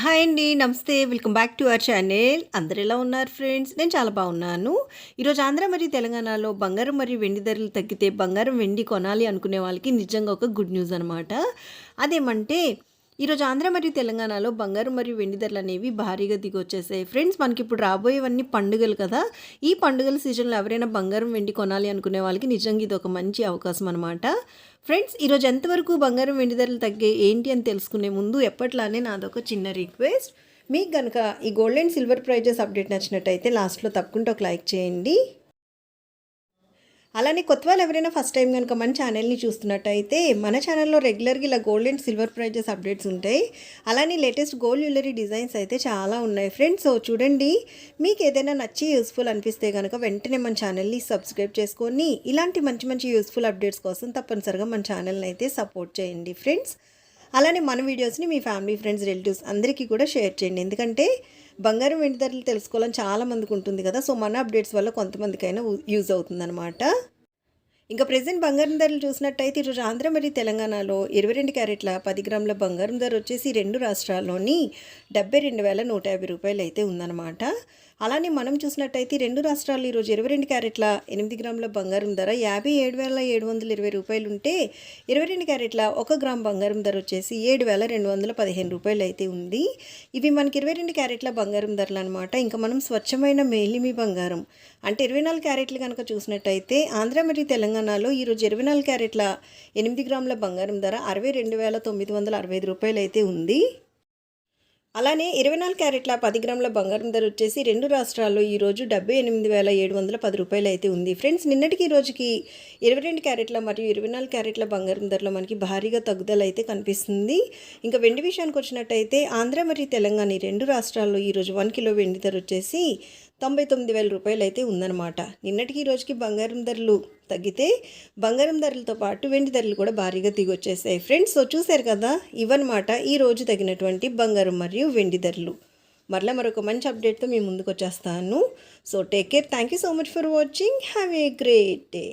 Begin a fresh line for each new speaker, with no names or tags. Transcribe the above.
Hi అండి నమస్తే. Welcome back to our channel. అందరు ఎలా ఉన్నారు ఫ్రెండ్స్? నేను చాలా బాగున్నాను. ఈరోజు ఆంధ్ర మరియు తెలంగాణలో బంగారం మరియు వెండి ధరలు తగ్గితే బంగారం వెండి కొనాలి అనుకునే వాళ్ళకి నిజంగా ఒక గుడ్ న్యూస్ అనమాట అదేమంటే ఈరోజు ఆంధ్ర మరియు తెలంగాణలో బంగారం మరియు వెండి ధరలు అనేవి భారీగా దిగొచ్చేసాయి. ఫ్రెండ్స్ మనకి ఇప్పుడు రాబోయేవన్నీ పండుగలు కదా. ఈ పండుగల సీజన్లో ఎవరైనా బంగారం వెండి కొనాలి అనుకునే వాళ్ళకి నిజంగా ఇది ఒక మంచి అవకాశం అనమాట ఫ్రెండ్స్ ఈరోజు ఎంతవరకు బంగారం వెండి ధరలు తగ్గే ఏంటి అని తెలుసుకునే ముందు ఎప్పట్లానే నాదొక చిన్న రిక్వెస్ట్ మీకు కనుక ఈ gold and silver prices update నచ్చినట్టయితే లాస్ట్లో తప్పకుండా ఒక లైక్ చేయండి. అలానే కొత్త వాళ్ళు ఎవరైనా ఫస్ట్ టైం కనుక మన ఛానల్ని చూస్తున్నట్టయితే మన ఛానల్లో రెగ్యులర్గా ఇలా gold and silver prices updates ఉంటాయి. అలానే లేటెస్ట్ గోల్డ్ జ్యువెలరీ డిజైన్స్ అయితే చాలా ఉన్నాయి. ఫ్రెండ్స్ సో చూడండి మీకు ఏదైనా నచ్చి యూస్ఫుల్ అనిపిస్తే కనుక వెంటనే మన ఛానల్ని సబ్స్క్రైబ్ చేసుకొని ఇలాంటి మంచి మంచి యూస్ఫుల్ అప్డేట్స్ కోసం తప్పనిసరిగా మన ఛానల్ని అయితే సపోర్ట్ చేయండి. ఫ్రెండ్స్ అలానే మన వీడియోస్ని మీ ఫ్యామిలీ ఫ్రెండ్స్ రిలేటివ్స్ అందరికీ కూడా షేర్ చేయండి. ఎందుకంటే బంగారం వెండి ధరలు తెలుసుకోవాలని చాలా మందికి ఉంటుంది కదా. సో మన అప్డేట్స్ వల్ల కొంతమందికైనా యూజ్ అవుతుందన్నమాట. ఇంకా ప్రజెంట్ బంగారం ధరలు చూసినట్టయితే ఈరోజు ఆంధ్ర మరియు తెలంగాణలో ఇరవై రెండు క్యారెట్ల పది గ్రాముల బంగారం ధర వచ్చేసి రెండు రాష్ట్రాల్లోని డెబ్బై రెండు వేల నూట యాభై రూపాయలు అయితే ఉందన్నమాట. అలానే మనం చూసినట్టయితే రెండు రాష్ట్రాలు ఈరోజు ఇరవై రెండు క్యారెట్ల ఎనిమిది గ్రాముల బంగారం ధర యాభై ఏడు వేల ఏడు వందల ఇరవై రూపాయలు ఉంటే ఇరవై రెండు క్యారెట్ల ఒక గ్రామ్ బంగారం ధర వచ్చేసి ఏడు వేల రెండు వందల పదిహేను రూపాయలు అయితే ఉంది. ఇవి మనకి ఇరవై రెండు క్యారెట్ల బంగారం ధరలు అనమాట ఇంకా మనం స్వచ్ఛమైన మేలిమి బంగారం అంటే ఇరవై నాలుగు క్యారెట్లు కనుక చూసినట్టయితే ఆంధ్ర మరియు తెలంగాణ తెలంగాణలో ఈరోజు ఇరవై నాలుగు క్యారెట్ల ఎనిమిది గ్రాముల బంగారం ధర అరవై రెండు వేల తొమ్మిది వందల అరవై ఐదు రూపాయలు అయితే ఉంది. అలానే ఇరవై నాలుగు క్యారెట్ల పది గ్రాముల బంగారం ధర వచ్చేసి రెండు రాష్ట్రాల్లో ఈరోజు డెబ్బై ఎనిమిది వేల ఏడు వందల పది రూపాయలు అయితే ఉంది. ఫ్రెండ్స్ నిన్నటికి ఈ రోజుకి ఇరవై రెండు క్యారెట్ల మరియు ఇరవై నాలుగు క్యారెట్ల బంగారం ధరలో మనకి భారీగా తగ్గుదల అయితే కనిపిస్తుంది. ఇంకా వెండి విషయానికి వచ్చినట్టయితే ఆంధ్ర మరియు తెలంగాణ ఈ రెండు రాష్ట్రాల్లో ఈరోజు వన్ కిలో వెండి ధర వచ్చేసి తొంభై తొమ్మిది వేల రూపాయలు అయితే ఉందన్నమాట. నిన్నటికి ఈ రోజుకి బంగారం ధరలు తగ్గితే బంగారం ధరలతో పాటు వెండి ధరలు కూడా భారీగా దిగొచ్చేసాయి. ఫ్రెండ్స్ సో చూశారు కదా ఇవన్నమాట ఈ రోజు తగినటువంటి బంగారం మరియు వెండి ధరలు. మరలా మరొక మంచి అప్డేట్తో మేము ముందుకు వచ్చేస్తాను. So take care thank you so much for watching have a great day